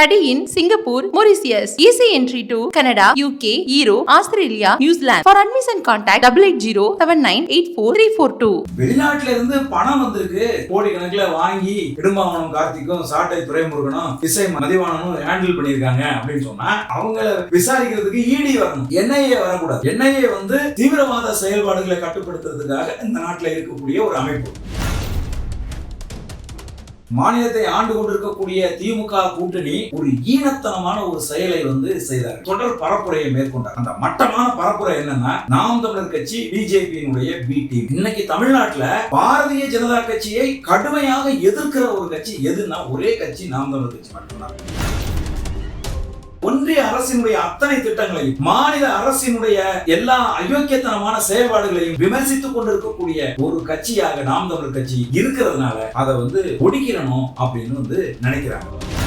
Study in Singapore Mauritius easy entry to Canada UK Euro Australia New Zealand. For admission contact double eight zero seven nine eight four three four two வெளிநாட்டுல இருந்து பணம் வந்திருக்கு. கோடி கணக்குல வாங்கி இடும்பாவனம் கார்த்திக்கும் சாட்டை துறைமுருகனும் இசை மதிவானனும் ஹேண்டில் பண்ணியிருக்காங்க அப்படின்னு சொன்னா அவங்கள விசாரிக்கிறதுக்கு இடி வரணும். என்ஐஏ வரக்கூடாது. என்ஐஏ வந்து தீவிரவாத செயல்பாடுகளை கட்டுப்படுத்துறதுக்காக இந்த நாட்டுல இருக்கக்கூடிய ஒரு அமைப்பு. மாநிலத்தை ஆண்டு கொண்டிருக்கக்கூடிய திமுக கூட்டணி ஒரு ஈனத்தனமான ஒரு செயலை வந்து செய்தார். தொடர் பரப்புரையை மேற்கொண்டார். அந்த மட்டமான பரப்புரை என்னன்னா நாம் தமிழர் கட்சி பிஜேபியினுடைய பி டீம் இன்னைக்கு தமிழ்நாட்டுல பாரதிய ஜனதா கட்சியை கடுமையாக எதிர்க்கிற ஒரு கட்சி எதுன்னா ஒரே கட்சி நாம் தமிழர் கட்சி மட்டும்தான். ஒன்றிய அரசினுடைய அத்தனை திட்டங்களையும் மாநில அரசினுடைய எல்லா அயோக்கியத்தனமான செயல்பாடுகளையும் விமர்சித்துக் கொண்டிருக்கக்கூடிய ஒரு கட்சியாக நாம் தமிழர் கட்சி இருக்கிறதுனால அதை வந்து ஒடுக்கிடணும் அப்படின்னு வந்து நினைக்கிறாங்க.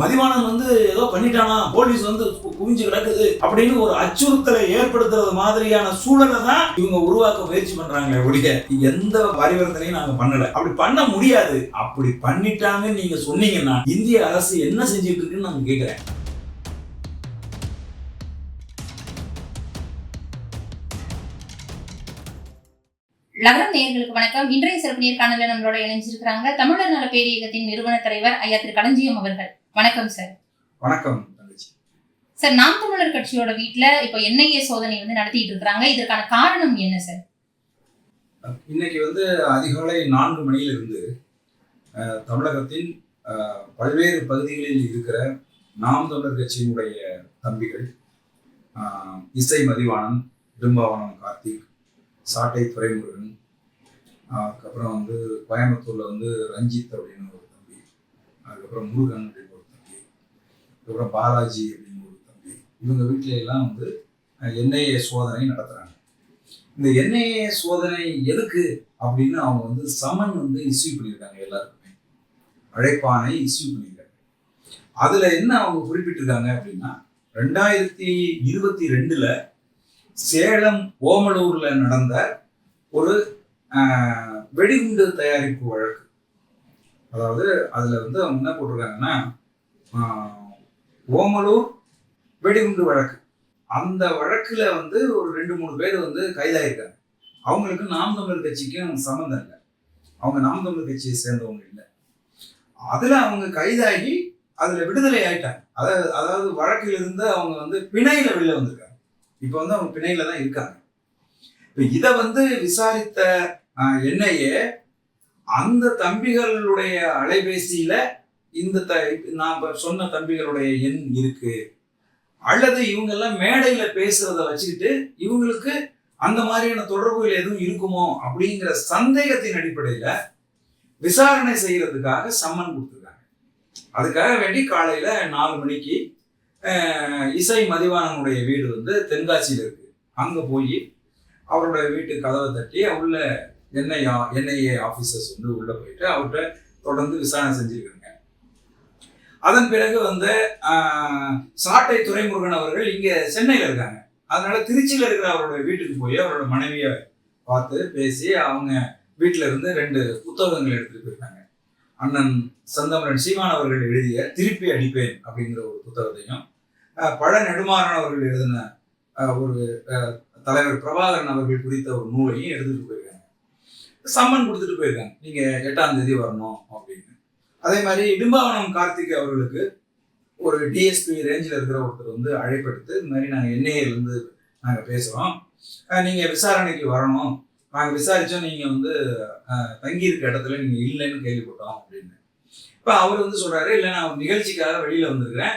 மதிவானன் வந்து ஏதோ பண்ணிட்டானா போலீஸ் வந்து குவிஞ்சு கிடக்குது அப்படின்னு ஒரு அச்சுறுத்தலை ஏற்படுத்துறது மாதிரியான சூழலை தான் இவங்க உருவாக்க முயற்சி பண்றாங்க ஒழிய எந்த பரிவர்த்தனையும் நாங்க பண்ணல. அப்படி பண்ண முடியாது. அப்படி பண்ணிட்டாங்கன்னு நீங்க சொன்னீங்கன்னா இந்திய அரசு என்ன செஞ்சுட்டு இருக்குன்னு நான் கேட்கிறேன் நகரம் நேர்களுக்கு வணக்கம். இன்றைய சிறப்பு நேர்காணல நம்மளோட இணைஞ்சிருக்கிறாங்க தமிழர் நல பேரியகத்தின் நிறுவன தலைவர் ஐயா திரு களஞ்சியம் அவர்கள். வணக்கம் சார் வணக்கம் தங்கச்சி. சார் நாம் தமிழர் கட்சியோட வீட்ல இப்போ என்ஐஏ சோதனை வந்து நடத்திட்டு இருக்காங்க. இதற்கான காரணம் என்ன சார் இன்னைக்கு வந்து அதிகாலை நான்கு மணியிலிருந்து தமிழகத்தின் பல்வேறு பகுதிகளில் இருக்கிற நாம் தமிழர் கட்சியினுடைய தம்பிகள் இசை மதிவாணன் இடும்பாவனம் கார்த்திக் சாட்டை துரைமுருகன் அஹ், அதுக்கப்புறம் வந்து கோயம்புத்தூர்ல வந்து ரஞ்சித் அப்படின்னு ஒரு தம்பி அதுக்கப்புறம் முருகன் அதுக்கப்புறம் பாலாஜி அப்படின்னு ஒரு தம்பி. இவங்க வீட்டில எல்லாம் வந்து என்ஐஏ சோதனை நடத்துகிறாங்க இந்த என்ஐஏ சோதனை எதுக்கு அப்படின்னு அவங்க வந்து சமன் வந்து இஸ்யூ பண்ணியிருக்காங்க எல்லாருக்குமே. அழைப்பானை இஸ்யூ பண்ணியிருக்காங்க. அதில் என்ன அவங்க குறிப்பிட்டிருக்காங்க அப்படின்னா ரெண்டாயிரத்தி இருபத்தி ரெண்டில் சேலம் ஓமலூரில் நடந்த ஒரு வெடிகுண்டு தயாரிப்பு வழக்கு. அதாவது அதில் வந்து அவங்க என்ன போட்டிருக்காங்கன்னா ஓமலூர் வெடிகுண்டு வழக்கு. அந்த வழக்கில் வந்து ஒரு ரெண்டு மூணு பேர் வந்து கைதாயிருக்காங்க. அவங்களுக்கு நாம் தமிழர் கட்சிக்கும் சம்மந்தம் இல்லை. அவங்க நாம் தமிழர் கட்சியை சேர்ந்தவங்க இல்லை. அதில் அவங்க கைதாகி அதில் விடுதலை ஆயிட்டாங்க. அதாவது அதாவது வழக்கில் இருந்து அவங்க வந்து பிணையில் வெளியில் வந்திருக்காங்க. இப்போ வந்து அவங்க பிணையில் தான் இருக்காங்க. இப்போ இதை வந்து விசாரித்த என்ஐஏ அந்த தம்பிகளுடைய அலைபேசியில இந்த த நான் சொன்ன தம்பிகளுடைய எண் இருக்கு. அல்லது இவங்கெல்லாம் மேடையில் பேசுறத வச்சுக்கிட்டு இவங்களுக்கு அந்த மாதிரியான தொடர்புகள் எதுவும் இருக்குமோ அப்படிங்கிற சந்தேகத்தின் அடிப்படையில் விசாரணை செய்யறதுக்காக சம்மன் கொடுத்துருக்காங்க. அதுக்காக வேண்டி காலையில நாலு மணிக்கு இசை மதிவானனுடைய வீடு வந்து தென்காசியில் இருக்கு. அங்க போய் அவருடைய வீட்டு கதவை தட்டி உள்ள என்ஐ என்ஐஏ ஆஃபீஸர்ஸ் வந்து உள்ள போயிட்டு அவர்கிட்ட தொடர்ந்து விசாரணை செஞ்சிருக்காங்க. அதன் பிறகு வந்து சாட்டை துறைமுருகன் அவர்கள் இங்க சென்னையில் இருக்காங்க. அதனால திருச்சியில் இருக்கிற அவருடைய வீட்டுக்கு போய் அவரோட மனைவியை பார்த்து பேசி அவங்க வீட்டில் இருந்து ரெண்டு புத்தகங்கள் எடுத்துட்டு போயிருக்காங்க. அண்ணன் சந்தமரன் சீமான் அவர்கள் எழுதிய திருப்பி அடிப்பேன் அப்படிங்கிற ஒரு புத்தகத்தையும் பழ நெடுமாறன் அவர்கள் எழுதின ஒரு தலைவர் பிரபாகரன் அவர்கள் குறித்த ஒரு நூலையும் எடுத்துட்டு போயிருக்காங்க. சம்மன் கொடுத்துட்டு போயிருக்காங்க. நீங்க எட்டாம் தேதி வரணும் அப்படின்னு. அதே மாதிரி இடும்பாவனம் கார்த்திக் அவர்களுக்கு ஒரு டிஎஸ்பி ரேஞ்சில் இருக்கிற ஒருத்தர் வந்து அழைப்பெடுத்து இந்த மாதிரி நாங்கள் என்ஐஏலேருந்து நாங்கள் பேசுகிறோம் நீங்கள் விசாரணைக்கு வரணும். நாங்கள் விசாரித்தோம் நீங்கள் வந்து தங்கியிருக்க இடத்துல நீங்கள் இல்லைன்னு கேள்விப்பட்டோம் அப்படின்னு. இப்போ அவர் வந்து சொல்கிறாரு இல்லை நான் ஒரு நிகழ்ச்சிக்காக வெளியில் வந்திருக்கிறேன்.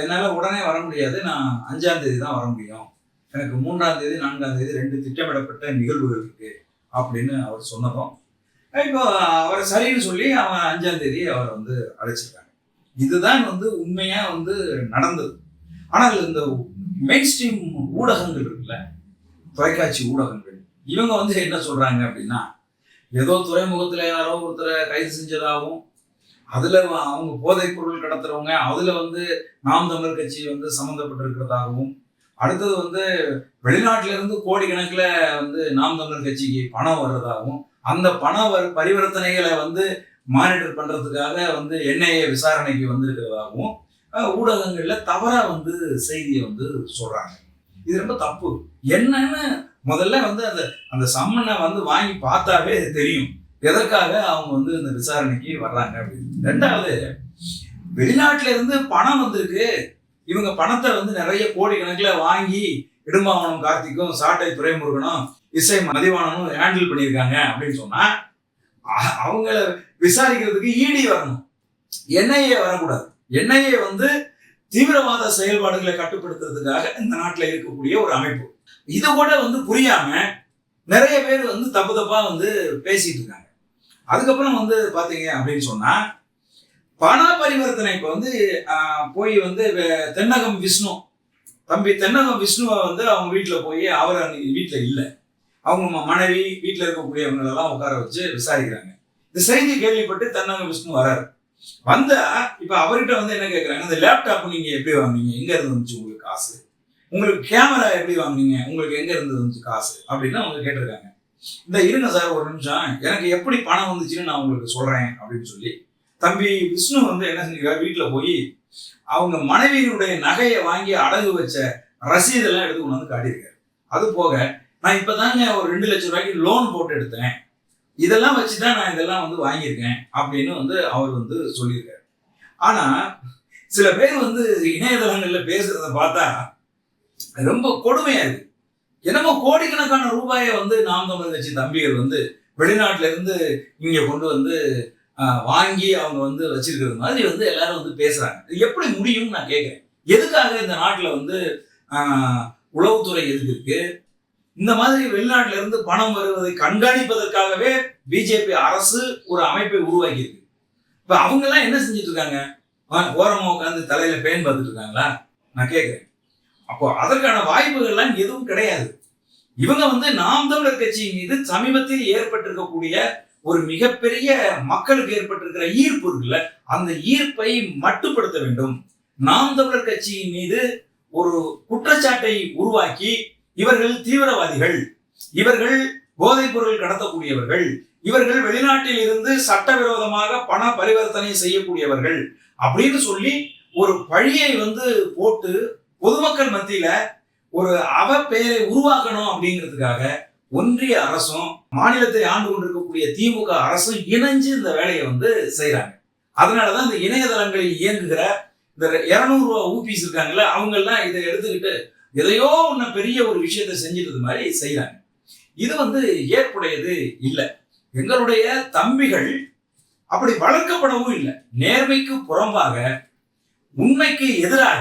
என்னால் உடனே வர முடியாது. நான் அஞ்சாம் தேதி தான் வர முடியும். எனக்கு மூன்றாம் தேதி நான்காம் தேதி ரெண்டு திட்டமிடப்பட்ட நிகழ்வுகள் இருக்குது அப்படின்னு அவர் சொன்னதும் இப்போ அவரை சரின்னு சொல்லி அவன் அஞ்சாம் தேதி அவரை வந்து அழைச்சிருக்காங்க. இதுதான் வந்து உண்மையா வந்து நடந்தது. ஆனால் இந்த மெயின் ஸ்ட்ரீம் ஊடகங்கள் இருக்குல்ல தொலைக்காட்சி ஊடகங்கள் இவங்க வந்து என்ன சொல்றாங்க அப்படின்னா ஏதோ துறைமுகத்துல யாரோ ஒருத்தரை கைது செஞ்சதாகவும் அதுல அவங்க போதைப் பொருள் கடத்துறவங்க அதுல வந்து நாம் தமிழ் கட்சி வந்து சம்மந்தப்பட்டிருக்கிறதாகவும் அடுத்தது வந்து வெளிநாட்டிலேருந்து கோடிக்கணக்கில் வந்து நாம் தமிழர் கட்சிக்கு பணம் வர்றதாகவும் அந்த பண பரிவர்த்தனைகளை வந்து மானிட்டர் பண்றதுக்காக வந்து என்ஐஏ விசாரணைக்கு வந்திருக்கிறதாகவும் அஹ், ஊடகங்கள்ல தவறா வந்து செய்தியை வந்து சொல்றாங்க. இது ரொம்ப தப்பு. என்னன்னு முதல்ல வந்து அந்த அந்த சம்மனை வந்து வாங்கி பார்த்தாவே அது தெரியும். எதற்காக அவங்க வந்து இந்த விசாரணைக்கு வர்றாங்க அப்படின்னு. ரெண்டாவது வெளிநாட்டுல இருந்து பணம் வந்திருக்கு. இவங்க பணத்தை வந்து நிறைய கோடி கணக்கில் வாங்கி இடும்பாவனம் கார்த்திக்கும் சாட்டை துறைமுருகனும் இசை மதிவானனும் ஹேண்டில் பண்ணியிருக்காங்க அப்படின்னு சொன்னா அவங்கள விசாரிக்கிறதுக்கு இடி வரணும். என்ஐஏ வரக்கூடாது. என்ஐஏ வந்து தீவிரவாத செயல்பாடுகளை கட்டுப்படுத்துறதுக்காக இந்த நாட்டில் இருக்கக்கூடிய ஒரு அமைப்பு. இது கூட வந்து புரியாம நிறைய பேர் வந்து தப்பு தப்பா வந்து பேசிட்டு இருக்காங்க. அதுக்கப்புறம் வந்து பாத்தீங்க அப்படின்னு சொன்னா பண பரிவர்த்தனை இப்ப வந்து போய் வந்து வே- தென்னகம் விஷ்ணு தம்பி தென்னகம் விஷ்ணுவை வந்து அவங்க வீட்டில் போய் அவர் அன்னைக்கு வீட்டில் இல்லை. அவங்க மனைவி வீட்டில் இருக்கக்கூடியவங்களெல்லாம் உட்கார வச்சு விசாரிக்கிறாங்க. இந்த செய்தி கேள்விப்பட்டு தன்னங்க விஷ்ணு வராரு. வந்தா இப்ப அவர்கிட்ட வந்து என்ன கேட்குறாங்க இந்த லேப்டாப் நீங்க எப்படி வாங்குனீங்க? எங்க இருந்து வந்துச்சு உங்களுக்கு காசு? உங்களுக்கு கேமரா எப்படி வாங்குனீங்க? உங்களுக்கு எங்க இருந்து வந்துச்சு காசு? அப்படின்னு அவங்க கேட்டிருக்காங்க. இந்த இருங்க சார் ஒரு நிமிஷம். எனக்கு எப்படி பணம் வந்துச்சுன்னு நான் உங்களுக்கு சொல்றேன் அப்படின்னு சொல்லி தம்பி விஷ்ணு வந்து என்ன செஞ்சிருக்காரு? வீட்டில் போய் அவங்க மனைவியினுடைய நகையை வாங்கி அடகு வச்ச ரசீதெல்லாம் எடுத்து கொண்டு வந்து காட்டியிருக்காரு. அது போக நான் இப்பதாங்க ஒரு ரெண்டு லட்சம் ரூபாய்க்கு லோன் போட்டு எடுத்தேன். இதெல்லாம் வச்சுதான் நான் இதெல்லாம் வந்து வாங்கியிருக்கேன் அப்படின்னு வந்து அவர் வந்து சொல்லியிருக்காரு. ஆனா சில பேர் வந்து இணையதளங்கள்ல பேசுறத பார்த்தா ரொம்ப கொடுமையா இருக்கு. என்னமோ கோடிக்கணக்கான ரூபாயை வந்து நாம் தமிழ் கட்சி தம்பிகள் வந்து வெளிநாட்டுல இருந்து இங்க கொண்டு வந்து வாங்கி அவங்க வந்து வச்சிருக்கிறது மாதிரி வந்து எல்லாரும் வந்து பேசுறாங்க. இது எப்படி முடியும்னு நான் கேட்கிறேன். எதுக்காக இந்த நாட்டுல வந்து உளவுத்துறை எதுக்கு இருக்கு? இந்த மாதிரி வெளிநாட்டில இருந்து பணம் வருவதை கண்காணிப்பதற்காகவே பிஜேபி அரசு ஒரு அமைப்பை உருவாக்கி இருக்கு இப்ப அவங்க எல்லாம் என்ன செஞ்சுட்டு இருக்காங்க ஓரமாக ஓரமா உட்காந்து தலையில பேன் பார்த்துட்டு இருக்காங்களா? நான் கேட்கிறேன் அப்போ அதற்கான வாய்ப்புகள்லாம் எதுவும் கிடையாது. இவங்க வந்து நாம் தமிழர் கட்சி மீது சமீபத்தில் ஏற்பட்டிருக்கக்கூடிய ஒரு மிகப்பெரிய மக்களுக்கு ஏற்பட்டிருக்கிற ஈர்ப்பு இருக்குல்ல அந்த ஈர்ப்பை மட்டுப்படுத்த வேண்டும். நாம் தமிழர் கட்சியின் மீது ஒரு குற்றச்சாட்டை உருவாக்கி இவர்கள் தீவிரவாதிகள். இவர்கள் போதைப் பொருள் கடத்தக்கூடியவர்கள். இவர்கள் வெளிநாட்டில் இருந்து சட்டவிரோதமாக பண பரிவர்த்தனை செய்யக்கூடியவர்கள் அப்படின்னு சொல்லி ஒரு பழியை வந்து போட்டு பொதுமக்கள் மத்தியில ஒரு அவ பெயரை உருவாக்கணும் அப்படிங்கிறதுக்காக ஒன்றிய அரசும் மாநிலத்தை ஆண்டு கொண்டிருக்கக்கூடிய திமுக அரசும் இணைஞ்சு இந்த வேலையை வந்து செய்றாங்க. அதனாலதான் இந்த இணையதளங்களில் இயங்குகிற இந்த இருநூறு ரூபா ஊபிஸ் இருக்காங்கல்ல அவங்கெல்லாம் இதை எடுத்துக்கிட்டு எதையோ ஒன்று பெரிய ஒரு விஷயத்தை செஞ்சிருது மாதிரி செய்கிறாங்க இது வந்து ஏற்புடையது இல்லை. எங்களுடைய தம்பிகள் அப்படி வளர்க்கப்படவும் இல்லை. நேர்மைக்கு புறம்பாக உண்மைக்கு எதிராக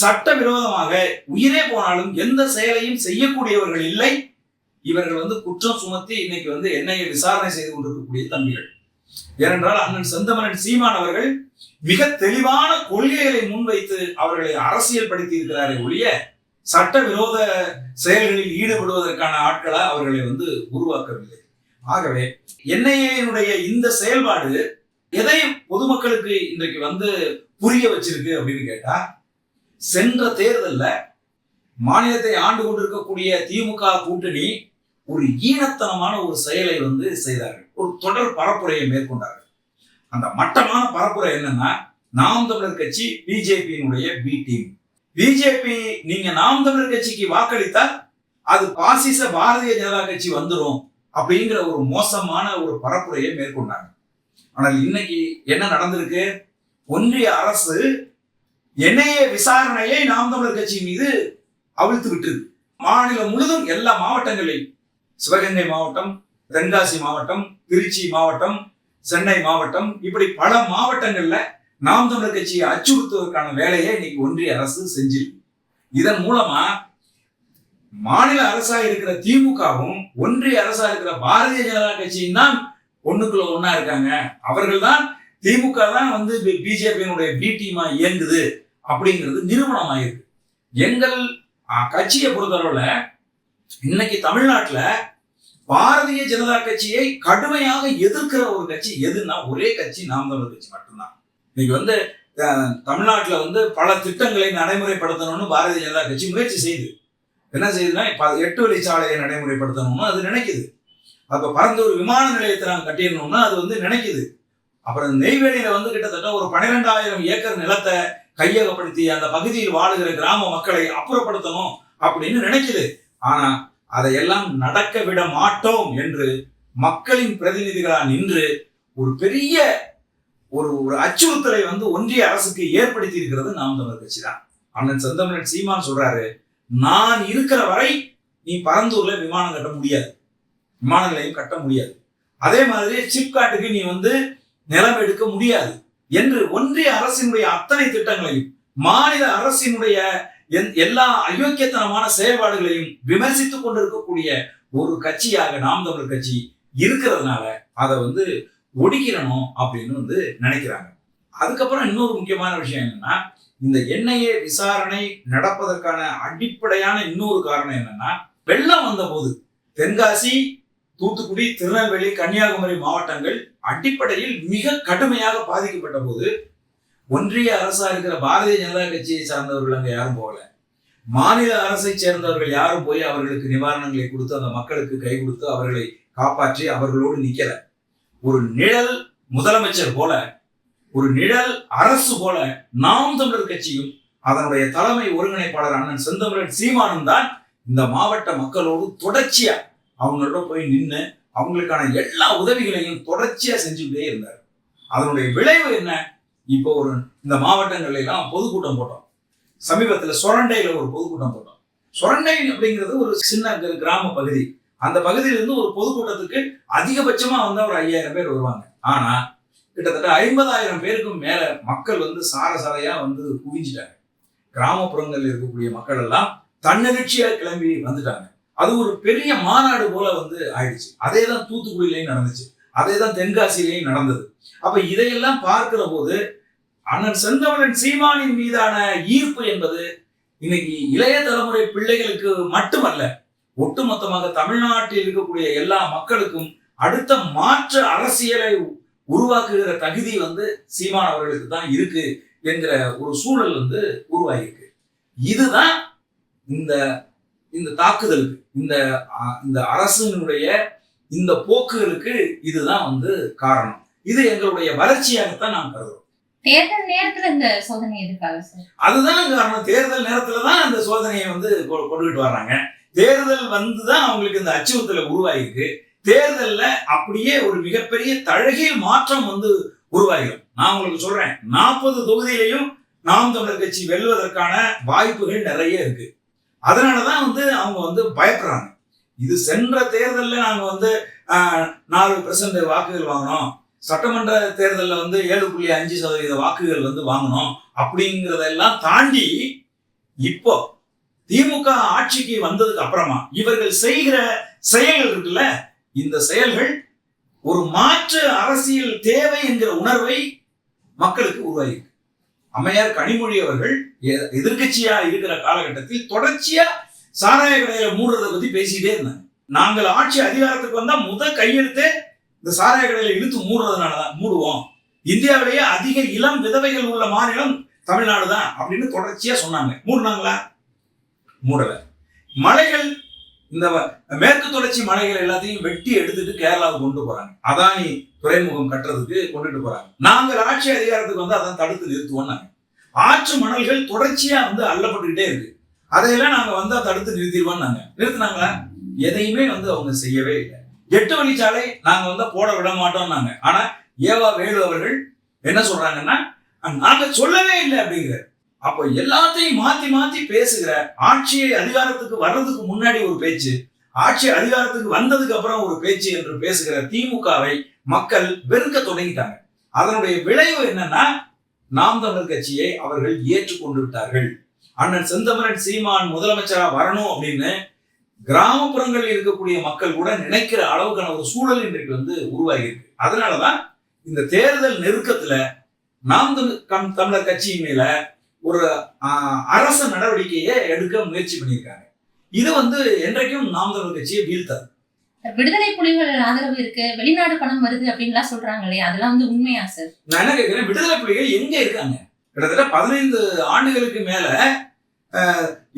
சட்ட சட்டவிரோதமாக உயிரே போனாலும் எந்த செயலையும் செய்யக்கூடியவர்கள் இல்லை. இவர்கள் வந்து குற்றம் சுமத்தி இன்னைக்கு வந்து என்னையை விசாரணை செய்து கொண்டிருக்கக்கூடிய தம்பிகள். ஏனென்றால் அண்ணன் செந்தமனன் சீமான் அவர்கள் மிக தெளிவான கொள்கைகளை முன்வைத்து அவர்களை அரசியல் படுத்தி இருக்கிறாரே ஒழிய சட்டவிரோத செயல்களில் ஈடுபடுவதற்கான ஆட்களா அவர்களை வந்து உருவாக்கவில்லை. ஆகவே என்ஐஏனுடைய இந்த செயல்பாடு எதை பொதுமக்களுக்கு இன்றைக்கு வந்து புரிய வச்சிருக்கு அப்படின்னு கேட்டா சென்ற தேர்தலில் மாநிலத்தை ஆண்டு கொண்டிருக்கக்கூடிய திமுக கூட்டணி ஒரு ஈனத்தனமான ஒரு செயலை வந்து செய்தார்கள். ஒரு தொடர் பரப்புரையை மேற்கொண்டார்கள். அந்த மட்டமான பரப்புரை என்னன்னா நாம் தமிழர் கட்சி பிஜேபியினுடைய பி டீம். பிஜேபி நீங்க நாம் தமிழர் கட்சிக்கு வாக்களித்தால் அது பாசிச பாரதிய ஜனதா கட்சி வந்துடும் அப்படிங்கிற ஒரு மோசமான ஒரு பரப்புரையை மேற்கொண்டாங்க. ஆனால் இன்னைக்கு என்ன நடந்திருக்கு? ஒன்றிய அரசு என்ஐஏ விசாரணையை நாம் தமிழர் கட்சி மீது அவிழ்த்து விட்டிருக்கு மாநிலம் முழுதும் எல்லா மாவட்டங்களையும் சிவகங்கை மாவட்டம் தென்காசி மாவட்டம் திருச்சி மாவட்டம் சென்னை மாவட்டம் இப்படி பல மாவட்டங்கள்ல நாம் தமிழர் கட்சியை அச்சுறுத்துவதற்கான வேலையை இன்னைக்கு ஒன்றிய அரசு செஞ்சிருக்கு. இதன் மூலமா மாநில அரசா இருக்கிற திமுகவும் ஒன்றிய அரசா இருக்கிற பாரதிய ஜனதா கட்சியும் தான் ஒண்ணுக்குள்ள ஒன்னா இருக்காங்க. அவர்கள் தான் திமுக தான் வந்து பிஜேபியினுடைய பி டீமா இயங்குது அப்படிங்கிறது நிரூபணம் ஆயிருக்கு எங்கள் கட்சியை பொறுத்தளவுல இன்னைக்கு தமிழ்நாட்டுல பாரதிய ஜனதா கட்சியை கடுமையாக எதிர்க்கிற ஒரு கட்சி எதுன்னா ஒரே கட்சி நாம் தமிழர் கட்சி மட்டும்தான். இன்னைக்கு வந்து தமிழ்நாட்டில் வந்து பல திட்டங்களை நடைமுறைப்படுத்தணும்னு பாரதிய ஜனதா கட்சி முயற்சி செய்யுது என்ன செய்யுதுன்னா இப்போ அது எட்டு வழிச்சாலையை நடைமுறைப்படுத்தணும்னு அது நினைக்குது. அப்போ பரந்தூர் விமான நிலையத்தை நாங்கள் கட்டிடணும்னா அது வந்து நினைக்குது. அப்புறம் நெய்வேலியில வந்து கிட்டத்தட்ட ஒரு பன்னிரெண்டாயிரம் ஏக்கர் நிலத்தை கையகப்படுத்தி அந்த பகுதியில் வாழுகிற கிராம மக்களை அப்புறப்படுத்தணும் அப்படின்னு நினைக்குது. ஆனா அதையெல்லாம் நடக்க விட மாட்டோம் என்று மக்களின் பிரதிநிதிகளா நின்று ஒரு பெரிய ஒரு ஒரு அச்சுறுத்தலை வந்து ஒன்றிய அரசுக்கு ஏற்படுத்தி இருக்கிறது நாம் தமிழர் கட்சி தான் அண்ணன் செந்தமிழன் சீமான் சொல்றாரு நான் இருக்கிற வரை நீ பரந்தூர்ல விமானம் கட்ட முடியாது. விமான நிலையம் கட்ட முடியாது. அதே மாதிரி சிப்காட்டுக்கு நீ வந்து நிலம் எடுக்க முடியாது. என்று ஒன்றிய அரசினுடைய அத்தனை திட்டங்களையும் மாநில அரசினுடைய எல்லா அயோக்கியத்தனமான செயல்பாடுகளையும் விமர்சித்துக் கொண்டிருக்கக்கூடிய ஒரு கட்சியாக நாம் தமிழர் கட்சி இருக்கிறதுனால அதை வந்து ஒடிக்கிறணும் அப்படின்னு வந்து நினைக்கிறாங்க. அதுக்கப்புறம் இன்னொரு முக்கியமான விஷயம் என்னன்னா இந்த என்ஐஏ விசாரணை நடப்பதற்கான அடிப்படையான இன்னொரு காரணம் என்னன்னா வெள்ளம் வந்த போது தென்காசி தூத்துக்குடி திருநெல்வேலி கன்னியாகுமரி மாவட்டங்கள் அடிப்படையில் மிக கடுமையாக பாதிக்கப்பட்ட போது ஒன்றிய அரசா இருக்கிற பாரதிய ஜனதா கட்சியை சார்ந்தவர்கள் அங்க யாரும் போகல. மாநில அரசை சேர்ந்தவர்கள் யாரும் போய் அவர்களுக்கு நிவாரணங்களை கொடுத்து அந்த மக்களுக்கு கை கொடுத்து அவர்களை காப்பாற்றி அவர்களோடு நிக்கல. ஒரு நிழல் முதலமைச்சர் போல ஒரு நிழல் அரசு போல நாம் தமிழர் கட்சியும் அதனுடைய தலைமை ஒருங்கிணைப்பாளர் அண்ணன் செந்தமிழன் சீமானும் தான் இந்த மாவட்ட மக்களோடு தொடர்ச்சியா அவங்களோட போய் நின்று அவங்களுக்கான எல்லா உதவிகளையும் தொடர்ச்சியா செஞ்சுக்கிட்டே இருந்தார். அதனுடைய விளைவு என்ன? இப்போ ஒரு இந்த மாவட்டங்கள்ல எல்லாம் பொதுக்கூட்டம் போட்டோம். சமீபத்தில் சொரண்டையில ஒரு பொதுக்கூட்டம் போட்டோம். சொரண்டை அப்படிங்கிறது ஒரு சின்ன கிராம பகுதி. அந்த பகுதியிலிருந்து ஒரு பொதுக்கூட்டத்துக்கு அதிகபட்சமா வந்து ஒரு ஐயாயிரம் பேர் வருவாங்க. ஆனா கிட்டத்தட்ட ஐம்பதாயிரம் பேருக்கும் மேல மக்கள் வந்து சாரசாரையா வந்து குவிஞ்சிட்டாங்க. கிராமப்புறங்களில் இருக்கக்கூடிய மக்கள் எல்லாம் தன்னெழுச்சியா கிளம்பி வந்துட்டாங்க. அது ஒரு பெரிய மாநாடு போல வந்து ஆயிடுச்சு. அதே தான் தூத்துக்குடியிலையும் நடந்துச்சு. அதே தான் தென்காசியிலையும் நடந்தது. அப்ப இதையெல்லாம் பார்க்கிற போது அண்ணன் செந்தமிழன் சீமானின் மீதான ஈர்ப்பு என்பது இன்னைக்கு இளைய தலைமுறை பிள்ளைகளுக்கு மட்டுமல்ல ஒட்டுமொத்தமாக தமிழ்நாட்டில் இருக்கக்கூடிய எல்லா மக்களுக்கும் அடுத்த மாற்று அரசியலை உருவாக்குகிற தகுதி வந்து சீமான் அவர்களுக்கு தான் இருக்கு என்கிற ஒரு சூழல் வந்து உருவாகியிருக்கு. இதுதான் இந்த இந்த தாக்குதலுக்கு இந்த இந்த அரசினுடைய இந்த போக்குகளுக்கு இதுதான் வந்து காரணம். இது எங்களுடைய வளர்ச்சியாகத்தான் நாம் கருதுறோம். தேர்தல் நேரத்துல இந்த சோதனை எதுக்காக சார்? அதுதான் காரணம். தேர்தல் நேரத்துல தான் அந்த சோதனையை வந்து கொண்டுகிட்டு வர்றாங்க. தேர்தல் வந்து தான் அவங்களுக்கு இந்த அச்சுறுத்தலை உருவாகிருக்கு தேர்தலில் அப்படியே ஒரு மிகப்பெரிய தழகில் மாற்றம் வந்து உருவாகிடும் நான் உங்களுக்கு சொல்றேன் நாற்பது தொகுதியிலையும் நாம் தமிழர் கட்சி வெல்வதற்கான வாய்ப்புகள் நிறைய இருக்கு. அதனாலதான் வந்து அவங்க வந்து பயப்படுறாங்க. இது சென்ற தேர்தலில் நாங்கள் வந்து நாலு பெர்சன்ட் வாக்குகள் வாங்கினோம். சட்டமன்ற தேர்தலில் வந்து ஏழு புள்ளி அஞ்சு சதவீத வாக்குகள் வந்து வாங்கினோம். அப்படிங்கிறதெல்லாம் தாண்டி இப்போ திமுக ஆட்சிக்கு வந்ததுக்கு அப்புறமா இவர்கள் செய்கிற செயல்கள் இருக்குல்ல இந்த செயல்கள் ஒரு மாற்று அரசியல் தேவை என்கிற உணர்வை மக்களுக்கு உருவாகிருக்கு அம்மையார் கனிமொழி அவர்கள் எ- இருக்கிற காலகட்டத்தில் தொடர்ச்சியா சாராய கடையில மூடுறதை பத்தி பேசிட்டே இருந்தாங்க. நாங்கள் ஆட்சி அதிகாரத்துக்கு வந்தா முதல் கையெழுத்தே இந்த சாராய கடையில இழுத்து மூடுறதுனாலதான் மூடுவோம். இந்தியாவிலேயே அதிக இளம் விதவைகள் உள்ள மாநிலம் தமிழ்நாடு தான் அப்படின்னு தொடர்ச்சியா சொன்னாங்க. மூடுனாங்களா? மூடலை. மலைகள் இந்த வ- மேற்கு தொடர்ச்சி மலைகள் எல்லாத்தையும் வெட்டி எடுத்துட்டு கேரளாவுக்கு கொண்டு போறாங்க. அதானி துறைமுகம் கட்டுறதுக்கு கொண்டுட்டு போறாங்க. நாங்கள் ஆட்சி அதிகாரத்துக்கு வந்து அதான் தடுத்து நிறுத்துவோம்னாங்க ஆற்று மணல்கள் தொடர்ச்சியா வந்து அள்ளப்பட்டுக்கிட்டே இருக்கு. அதையெல்லாம் நாங்க வந்தா தடுத்து நிறுத்திடுவோம்னாங்க நிறுத்தினாங்களா? எதையுமே வந்து அவங்க செய்யவே இல்லை. எட்டு வழிச்சாலை நாங்க வந்து போட விட மாட்டோம்னாங்க ஆனா ஏவா வேலு அவர்கள் என்ன சொல்றாங்கன்னா நாங்க சொல்லவே இல்லை அப்படிங்கிற அப்போ எல்லாத்தையும் மாத்தி மாத்தி பேசுகிற ஆட்சியை அதிகாரத்துக்கு வர்றதுக்கு முன்னாடி ஒரு பேச்சு ஆட்சி அதிகாரத்துக்கு வந்ததுக்கு அப்புறம் ஒரு பேச்சு என்று பேசுகிற திமுகவை மக்கள் வெறுக்க தொடங்கிட்டாங்க. அதனுடைய விளைவு என்னன்னா நாம் தமிழர் கட்சியை அவர்கள் ஏற்றுக்கொண்டு விட்டார்கள் அண்ணன் செந்தமரன் சீமான் முதலமைச்சரா வரணும் அப்படின்னு கிராமப்புறங்களில் இருக்கக்கூடிய மக்கள் கூட நினைக்கிற அளவுக்கான ஒரு சூழல் இன்றைக்கு வந்து உருவாகி இருக்கு அதனாலதான் இந்த தேர்தல் நெருக்கத்துல நாம் தமிழ் கம்- தமிழர் கட்சியின் மேல ஒரு அரச நடவடிக்கையை எடுக்க முயற்சி பண்ணியிருக்காங்க. இது வந்து என்றைக்கும் நாம் தமிழர் கட்சியை வீழ்த்தாது. விடுதலை புலிகள் ஆதரவு இருக்கு வெளிநாடு பணம் வருது அப்படின்லாம் சொல்றாங்க இல்லையா? அதெல்லாம் வந்து உண்மையா சார் நான் என்ன கேட்கிறேன் விடுதலை புலிகள் எங்க இருக்காங்க? கிட்டத்தட்ட பதினைந்து ஆண்டுகளுக்கு மேல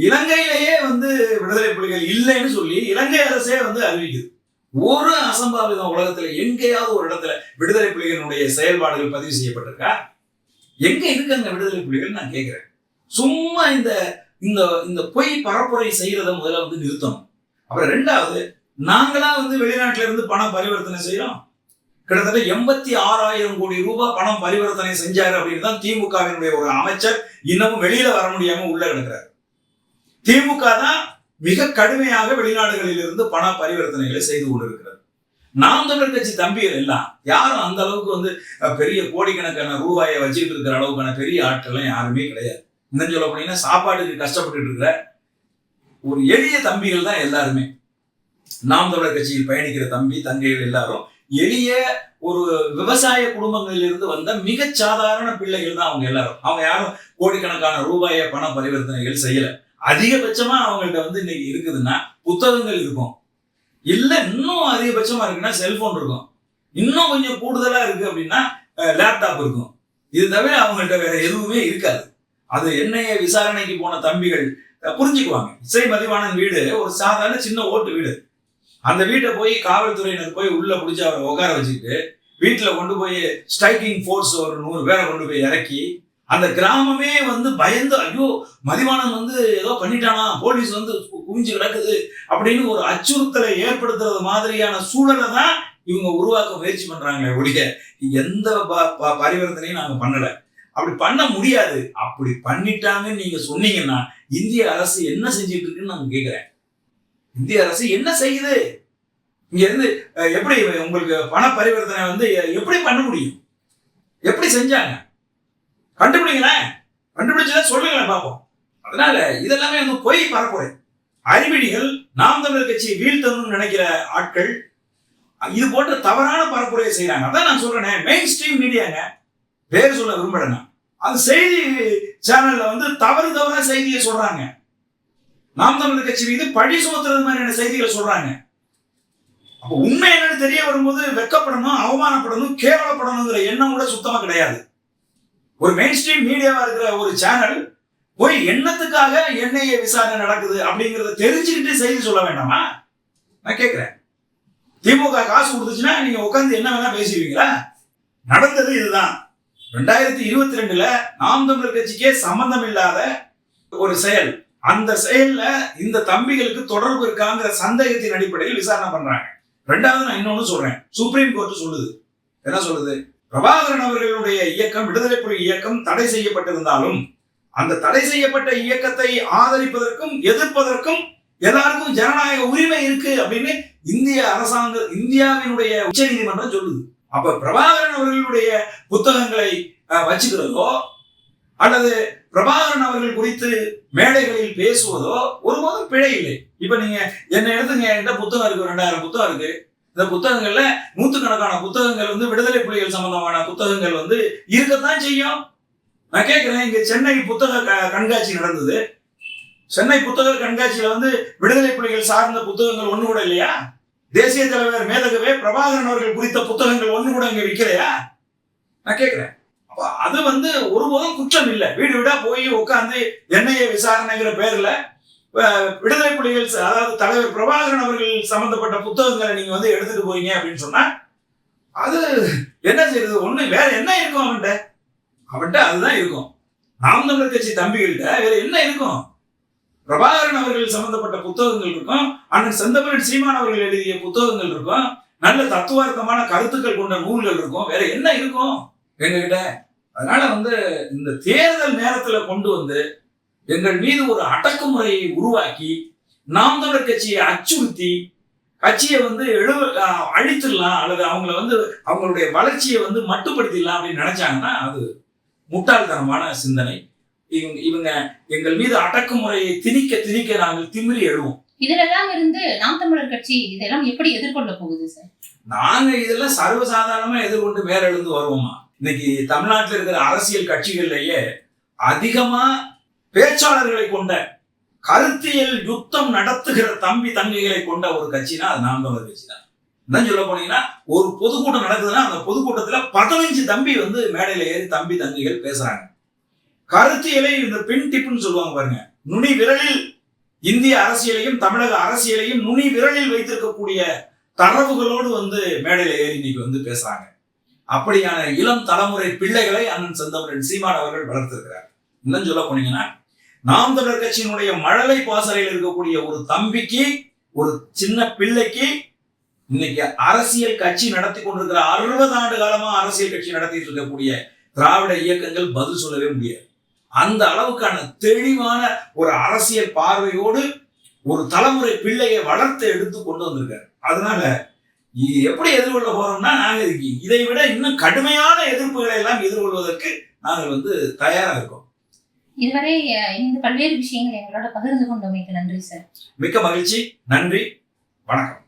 இலங்கையிலேயே வந்து விடுதலை புலிகள் இல்லைன்னு சொல்லி இலங்கை அரசே வந்து அறிவிக்குது. ஒரு அசம்பாவிதம் உலகத்துல எங்கேயாவது ஒரு இடத்துல விடுதலை புலிகளினுடைய செயல்பாடுகள் பதிவு செய்யப்பட்டிருக்கா? எங்க இருக்காங்க விடுதலை புலிகள் நான் கேட்கிறேன் சும்மா இந்த இந்த இந்த பொய் பரப்புரை செய்யறத முதல்ல வந்து நிறுத்தணும். அப்புறம் ரெண்டாவது நாங்களா வந்து வெளிநாட்டுல இருந்து பணம் பரிவர்த்தனை செய்யறோம். கிட்டத்தட்ட எண்பத்தி ஆறாயிரம் கோடி ரூபாய் பணம் பரிவர்த்தனை செஞ்சாரு அப்படின்னு தான் திமுகவினுடைய ஒரு அமைச்சர் இன்னமும் வெளியில வர முடியாம உள்ள கிடக்கிறார். திமுக தான் மிக கடுமையாக வெளிநாடுகளில் இருந்து பண பரிவர்த்தனைகளை செய்து கொண்டிருக்கிறது. நாம் தமிழர் கட்சி தம்பிகள் எல்லாம் யாரும் அந்த அளவுக்கு வந்து பெரிய கோடிக்கணக்கான ரூபாயை வச்சுக்கிட்டு இருக்கிற அளவுக்கான பெரிய ஆட்கள்லாம் யாருமே கிடையாது. இன்னும் சொல்ல போனீங்கன்னா சாப்பாட்டுக்கு கஷ்டப்பட்டு இருக்கிற ஒரு எளிய தம்பிகள் தான் எல்லாருமே. நாம் தமிழர் கட்சியில் பயணிக்கிற தம்பி தங்கைகள் எல்லாரும் எளிய ஒரு விவசாய குடும்பங்களில் இருந்து வந்த மிக சாதாரண பிள்ளைகள் தான் அவங்க எல்லாரும். அவங்க யாரும் கோடிக்கணக்கான ரூபாயை பண பரிவர்த்தனைகள் செய்யல. அதிகபட்சமா அவங்கள்ட்ட வந்து இன்னைக்கு இருக்குதுன்னா புத்தகங்கள் இருக்கும். இல்ல இன்னும் அதிகபட்சமா இருக்குன்னா செல்போன் இருக்கும். இன்னும் கொஞ்சம் கூடுதலா இருக்கு அப்படின்னா லேப்டாப் இருக்கும். இது தவிர அவங்கள்ட்ட வேற எதுவுமே இருக்காது. அது என்னைய விசாரணைக்கு போன தம்பிகள் புரிஞ்சுக்குவாங்க. இசை மதிவானன் வீடு ஒரு சாதாரண சின்ன ஓட்டு வீடு. அந்த வீட்டை போய் காவல்துறையினர் போய் உள்ள பிடிச்சி அவரை உட்கார வச்சுக்கிட்டு வீட்டில் கொண்டு போய் ஸ்ட்ரைக்கிங் ஃபோர்ஸ் ஒரு நூறு பேரை கொண்டு போய் இறக்கி அந்த கிராமமே வந்து பயந்து ஐயோ மதிவானம் வந்து ஏதோ பண்ணிட்டானா போலீஸ் வந்து குவிஞ்சு கிடக்குது அப்படின்னு ஒரு அச்சுறுத்தலை ஏற்படுத்துறது மாதிரியான சூழலை தான் இவங்க உருவாக்க முயற்சி பண்றாங்களே ஒழிய எந்த ப- பரிவர்த்தனையும் நாங்க பண்ணல. அப்படி பண்ண முடியாது. அப்படி பண்ணிட்டாங்கன்னு நீங்க சொன்னீங்கன்னா இந்திய அரசு என்ன செஞ்சுட்டு இருக்குன்னு நான் கேட்கிறேன் இந்திய அரசு என்ன செய்யுது? இங்க இருந்து எப்படி உங்களுக்கு பண பரிவர்த்தனை வந்து எப்படி பண்ண முடியும்? எப்படி செஞ்சாங்க? கண்டுபிடிங்களேன். கண்டுபிடிச்சதா சொல்லுங்களேன் பார்ப்போம் அதனால இதெல்லாமே வந்து பொய் பரப்புரை. அறிவிடிகள் நாம் தமிழர் கட்சியை வீழ்த்தணும்னு நினைக்கிற ஆட்கள் இது போன்ற தவறான பரப்புரையை செய்யறாங்க அதான் நான் சொல்றேன் மெயின் ஸ்ட்ரீம் மீடியாங்க பேர் சொல்ல விரும்பல அது அந்த செய்தி சேனல்ல வந்து தவறு தவறா செய்தியை சொல்றாங்க. நாம் தமிழர் கட்சி மீது பழி சுமத்துறது மாதிரியான செய்திகளை சொல்றாங்க. அப்போ உண்மை என்னன்னு தெரிய வரும்போது வெக்கப்படணும் அவமானப்படணும் கேவலப்படணுங்கிற எண்ணம் கூட சுத்தமா கிடையாது. ஒரு மெயின் ஸ்ட்ரீம் மீடியாவா இருக்கிற ஒரு சேனல் போய் என்னத்துக்காக என்ஐஏ விசாரணை நடக்குது அப்படிங்கறத தெரிஞ்சுக்கிட்டு செய்தி சொல்ல வேண்டாமா? நான் கேட்கிறேன் திமுக காசு கொடுத்துச்சுன்னா நீங்க உட்காந்து என்ன வேணா பேசுவீங்களா நடந்தது இதுதான். ரெண்டாயிரத்தி இருபத்தி ரெண்டுல நாம் தமிழர் கட்சிக்கே சம்பந்தம் இல்லாத ஒரு செயல். அந்த செயல்ல இந்த தம்பிகளுக்கு தொடர்பு இருக்காங்கிற சந்தேகத்தின் அடிப்படையில் விசாரணை பண்றாங்க. ரெண்டாவது நான் இன்னொன்னு சொல்றேன். சுப்ரீம் கோர்ட் சொல்லுது. என்ன சொல்லுது? பிரபாகரன் அவர்களுடைய இயக்கம் விடுதலை புலி இயக்கம் தடை செய்யப்பட்டிருந்தாலும் அந்த தடை செய்யப்பட்ட இயக்கத்தை ஆதரிப்பதற்கும் எதிர்ப்பதற்கும் எல்லாருக்கும் ஜனநாயக உரிமை இருக்கு அப்படின்னு இந்திய அரசாங்க இந்தியாவினுடைய உச்சநீதிமன்றம் சொல்லுது. அப்ப பிரபாகரன் அவர்களுடைய புத்தகங்களை வச்சுக்கிறதோ அல்லது பிரபாகரன் அவர்கள் குறித்து மேடைகளில் பேசுவதோ ஒருபோதும் பிழை இல்லை. இப்ப நீங்க என்ன எடுத்துங்க என்கிட்ட புத்தகம் இருக்கு ரெண்டாயிரம் புத்தகம் இருக்கு. இந்த புத்தகங்கள்ல நூத்துக்கணக்கான புத்தகங்கள் வந்து விடுதலை புலிகள் சம்பந்தமான புத்தகங்கள் வந்து இருக்கத்தான் செய்யும். நான் கேட்கிறேன் இங்க சென்னை புத்தக க- கண்காட்சி நடந்தது. சென்னை புத்தக கண்காட்சியில வந்து விடுதலை புலிகள் சார்ந்த புத்தகங்கள் ஒண்ணு கூட இல்லையா? தேசிய தலைவர் மேதகவே பிரபாகரன் அவர்கள் குறித்த புத்தகங்கள் ஒண்ணு கூட இங்க விற்கலையா நான் கேட்கிறேன் அப்ப அது வந்து ஒருபோதும் குற்றம் இல்லை. வீடு வீடா போய் உட்காந்து என்ஐஏ விசாரணைங்கிற பேர்ல விடுதலை புலிகள் அதாவது தலைவர் பிரபாகரன் அவர்கள் சம்பந்தப்பட்ட புத்தகங்களை நீங்க வந்து எடுத்துட்டு போறீங்க அப்படின்னு சொன்னா அது என்ன செய்யறது? ஒண்ணு வேற என்ன இருக்கும் அவன்கிட்ட? அவன்கிட்ட அதுதான் இருக்கும். நாம் தமிழர் கட்சி தம்பிகள்கிட்ட வேற என்ன இருக்கும்? பிரபாகரன் அவர்கள் சம்பந்தப்பட்ட புத்தகங்கள் இருக்கும். அண்ணன் செந்தமிழன் சீமான் அவர்கள் எழுதிய புத்தகங்கள் இருக்கும். நல்ல தத்துவார்த்தமான கருத்துக்கள் கொண்ட நூல்கள் இருக்கும். வேற என்ன இருக்கும் எங்ககிட்ட? அதனால வந்து இந்த தேர்தல் நேரத்துல கொண்டு வந்து எங்கள் மீது ஒரு அடக்குமுறையை உருவாக்கி நாம் தமிழர் கட்சியை அச்சுறுத்தி கட்சியை வந்து எழு அழித்திடலாம் அல்லது அவங்கள வந்து அவங்களுடைய வளர்ச்சியை வந்து மட்டுப்படுத்திடலாம் அப்படின்னு நினைச்சாங்கன்னா அது முட்டாள்தனமான சிந்தனை. இவங்க இவங்க எங்கள் மீது அடக்குமுறையை திணிக்க திணிக்க நாங்கள் திமிரி எழுவோம். இதிலெல்லாம் இருந்து நாம் தமிழர் கட்சி இதெல்லாம் எப்படி எதிர்கொள்ள போகுது சார் நாங்க இதெல்லாம் சர்வசாதாரணமா எதிர்கொண்டு மேலெழுந்து வருவோமா? இன்னைக்கு தமிழ்நாட்டில் இருக்கிற அரசியல் கட்சிகள்லயே அதிகமா பேச்சாளர்களை கொண்ட கருத்தியல் யுத்தம் நடத்துகிற தம்பி தங்கைகளை கொண்ட ஒரு கட்சினா அது நாம் தமிழர் கட்சி தான் என்ன சொல்ல போனீங்கன்னா ஒரு பொதுக்கூட்டம் நடக்குதுன்னா அந்த பொதுக்கூட்டத்துல பதினஞ்சு தம்பி வந்து மேடையில ஏறி தம்பி தங்கைகள் பேசுறாங்க. கருத்தியலை இந்த பின் டிப்புன்னு சொல்லுவாங்க பாருங்க. நுனி விரலில் இந்திய அரசியலையும் தமிழக அரசியலையும் நுனி விரலில் வைத்திருக்கக்கூடிய தரவுகளோடு வந்து மேடையில ஏறி இன்னைக்கு வந்து பேசுறாங்க. அப்படியான இளம் தலைமுறை பிள்ளைகளை அண்ணன் செந்தமிழன் சீமான் அவர்கள் வளர்த்திருக்கிறார். இன்னும் சொல்ல போனீங்கன்னா நாம் தமிழர் கட்சியினுடைய மழலை பாசறையில் இருக்கக்கூடிய ஒரு தம்பிக்கு ஒரு சின்ன பிள்ளைக்கு இன்னைக்கு அரசியல் கட்சி நடத்தி கொண்டிருக்கிற அறுபது ஆண்டு காலமா அரசியல் கட்சி நடத்திட்டு இருக்கக்கூடிய திராவிட இயக்கங்கள் பதில் சொல்லவே முடியாது. அந்த அளவுக்கான தெளிவான ஒரு அரசியல் பார்வையோடு ஒரு தலைமுறை பிள்ளையை வளர்த்து எடுத்து கொண்டு வந்திருக்காரு. அதனால இது எப்படி எதிர்கொள்ள போறோம்னா நாங்கள் இதை விட இன்னும் கடுமையான எதிர்ப்புகளை எல்லாம் எதிர்கொள்வதற்கு நாங்கள் வந்து தயாரா இருக்கோம். இதுவரை இந்த பல்வேறு விஷயங்களை எங்களோட பகிர்ந்து கொண்டமைக்கு நன்றி சார். மிக்க மகிழ்ச்சி. நன்றி. வணக்கம்.